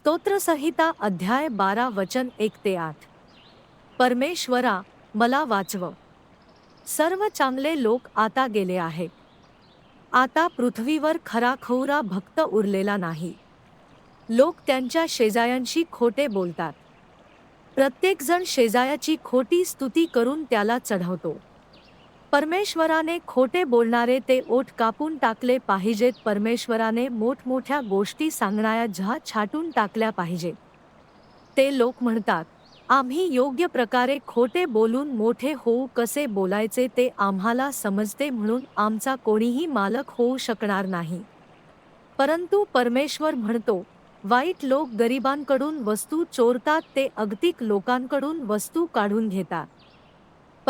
स्तोत्रसंहिता अध्याय बारा वचन एक ते आठ. परमेश्वरा मला वाचव. सर्व चांगले लोक आता गेले आहेत. आता पृथ्वीवर खराखौरा भक्त उरलेला नाही. लोक त्यांच्या शेजायांशी खोटे बोलतात. प्रत्येकजण शेजायाची खोटी स्तुती करून त्याला चढवतो. परमेश्वराने खोटे बोलणारे ते ओठ कापून टाकले पाहिजेत परमेश्वराने मोठमोठ्या गोष्टी सांगणाऱ्या झा छाटून टाकल्या पाहिजे ते लोक म्हणतात आम्ही योग्य प्रकारे खोटे बोलून मोठे होऊ कसे बोलायचे ते आम्हाला समजते म्हणून आमचा कोणीही मालक होऊ शकणार नाही. परंतु परमेश्वर म्हणतो वाईट लोक गरिबांकडून वस्तू चोरतात ते अगतिक लोकांकडून वस्तू काढून घेतात.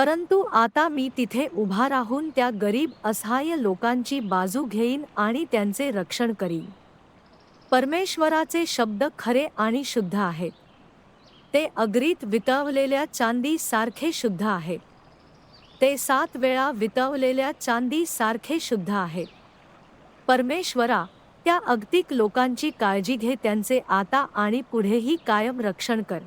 परंतु आता मी तिथे उभा राहून त्या गरीब असहाय्य लोकांची बाजू घेईन आणि त्यांचे रक्षण करीन. परमेश्वराचे शब्द खरे आणि शुद्ध आहेत. ते अग्रीत वितवलेल्या चांदी सारखे शुद्ध आहे ते सात वेळा वितवलेल्या चांदी सारखे शुद्ध आहे परमेश्वरा त्या अगतिक लोकांची काळजी घे त्यांचे आता आणि पुढेही कायम रक्षण कर.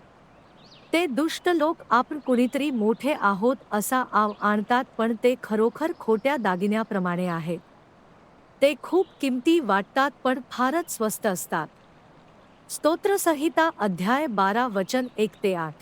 ते दुष्ट लोक आपण कुणीतरी मोठे आहोत असा आव आणतात पण ते खरोखर खोट्या दागिन्याप्रमाणे आहेत ते खूप किमती वाटतात पण फारच स्वस्त असतात. स्तोत्रसंहिता अध्याय बारा वचन एक ते आठ.